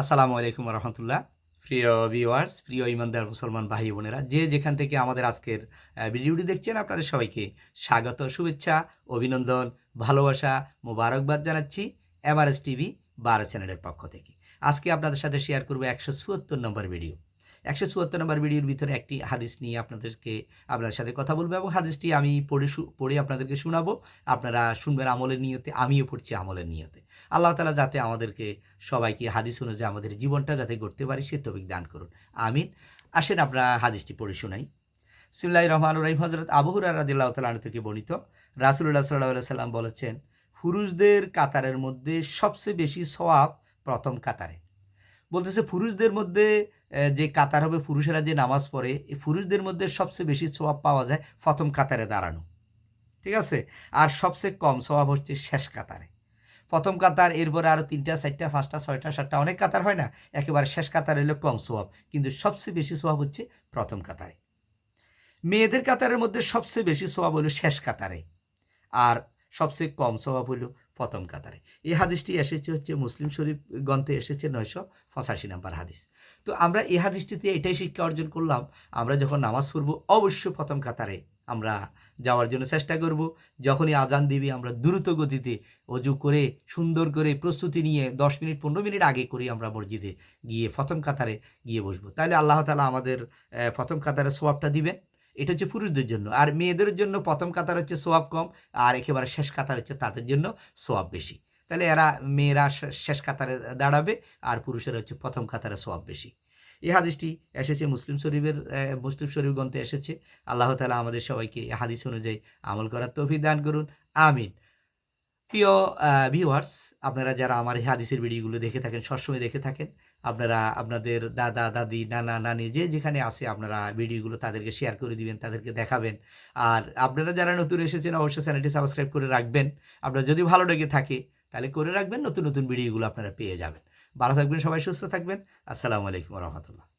আসসালামু আলাইকুম রহমতুল্লাহ প্রিয় ভিওয়ার্স প্রিয় ইমানদার মুসলমান ভাই বোনেরা, যে যেখান থেকে আমাদের আজকের ভিডিওটি দেখছেন, আপনাদের সবাইকে স্বাগত, শুভেচ্ছা, অভিনন্দন, ভালোবাসা, মোবারকবাদ জানাচ্ছি এমআরএস টিভি বারো চ্যানেলের পক্ষ থেকে। আজকে আপনাদের সাথে শেয়ার করব একশো চুয়াত্তর নম্বর ভিডিও একশো চুয়াত্তর নম্বর ভিডিওর ভিতরে একটি হাদিস নিয়ে আপনাদেরকে আপনার সাথে কথা বলব এবং হাদিসটি আমি পড়ে পড়ে আপনাদেরকে শোনাবো। আপনারা শুনবেন আমলের নিয়তে, আমিও পড়ছি আমলের নিয়তে। আল্লাহ তালা যাতে আমাদেরকে সবাইকে হাদিস অনুযায়ী আমাদের জীবনটা যাতে গড়তে পারি, সে তবিক দান করুন। আমিন। আসেন আমরা হাদিসটি পড়ে শোনাই। সিমলাই রহমান রহিম। হজরত আবহুরা রাদিল্লাহ তালু থেকে বর্ণিত রাসুল্লাহ সাল্লাহ সাল্লাম বলেছেন, পুরুষদের কাতারের মধ্যে সবচেয়ে বেশি সওয়াব প্রথম কাতারে। বলতেছে পুরুষদের মধ্যে যে কাতার হবে, পুরুষেরা যে নামাজ পড়ে এই পুরুষদের মধ্যে সবচেয়ে বেশি সোয়াব পাওয়া যায় প্রথম কাতারে দাঁড়ানো। ঠিক আছে? আর সবচেয়ে কম সোয়াব হচ্ছে শেষ কাতারে। প্রথম কাতার, এরপরে আরও তিনটা, চারটা, পাঁচটা, ছয়টা, সাতটা, অনেক কাতার হয় না? একেবারে শেষ কাতার হলো কম সোয়াব। কিন্তু সবচেয়ে বেশি সোয়াব হচ্ছে প্রথম কাতারে। মেয়েদের কাতারের মধ্যে সবচেয়ে বেশি সোয়াব হলো শেষ কাতারে। আর সবচেয়ে কম স্বভাব হলো প্রথম কাতারে। এই হাদিসটি এসেছে হচ্ছে মুসলিম শরীফ গ্রন্থে এসেছে নয়শো পঁচাশি নাম্বার হাদিস। তো আমরা এই হাদিসটিতে এটাই শিক্ষা অর্জন করলাম, আমরা যখন নামাজ পড়ব অবশ্য প্রথম কাতারে আমরা যাওয়ার জন্য চেষ্টা করব, যখনই আজান দিবি আমরা দ্রুত গতিতে অজু করে, সুন্দর করে প্রস্তুতি নিয়ে দশ মিনিট, পনেরো মিনিট আগে করে আমরা মসজিদে গিয়ে প্রথম কাতারে গিয়ে বসবো। তাহলে আল্লাহ তালা আমাদের প্রথম কাতারে সোয়াবটা দিবেন। এটা হচ্ছে পুরুষদের জন্য। আর মেয়েদের জন্য প্রথম কাতার হচ্ছে সোয়াব কম, আর একেবারে শেষ কাতার হচ্ছে তাদের জন্য সোয়াব বেশি। তাহলে এরা, মেয়েরা শেষ কাতারে দাঁড়াবে, আর পুরুষেরা হচ্ছে প্রথম কাতারে সোয়াব বেশি। এই হাদিসটি এসেছে মুসলিম শরীফের মুসলিম শরীফ গ্রন্থে এসেছে। আল্লাহ তালা আমাদের সবাইকে এই হাদিস অনুযায়ী আমল করার তৌফিক দান করুন। আমিন। প্রিয় ভিউয়ার্স আপনারা যারা আমার এই হাদিসের ভিডিওগুলো দেখে থাকেন, সবসময় দেখে থাকেন, আপনারা, আপনাদের দাদা, দাদি, নানা, নানি, যে যেখানে আছে, আপনারা ভিডিওগুলো তাদেরকে শেয়ার করে দিবেন, তাদেরকে দেখাবেন। আর আপনারা যারা নতুন এসেছেন, অবশ্যই চ্যানেলটি সাবস্ক্রাইব করে রাখবেন। আপনার যদি ভালো লেগে থাকে, তাহলে করে রাখবেন, নতুন নতুন ভিডিওগুলো আপনারা পেয়ে যাবেন। ভালো থাকবেন, সবাই সুস্থ থাকবেন। আসসালামু আলাইকুম রহমতুল্লাহ।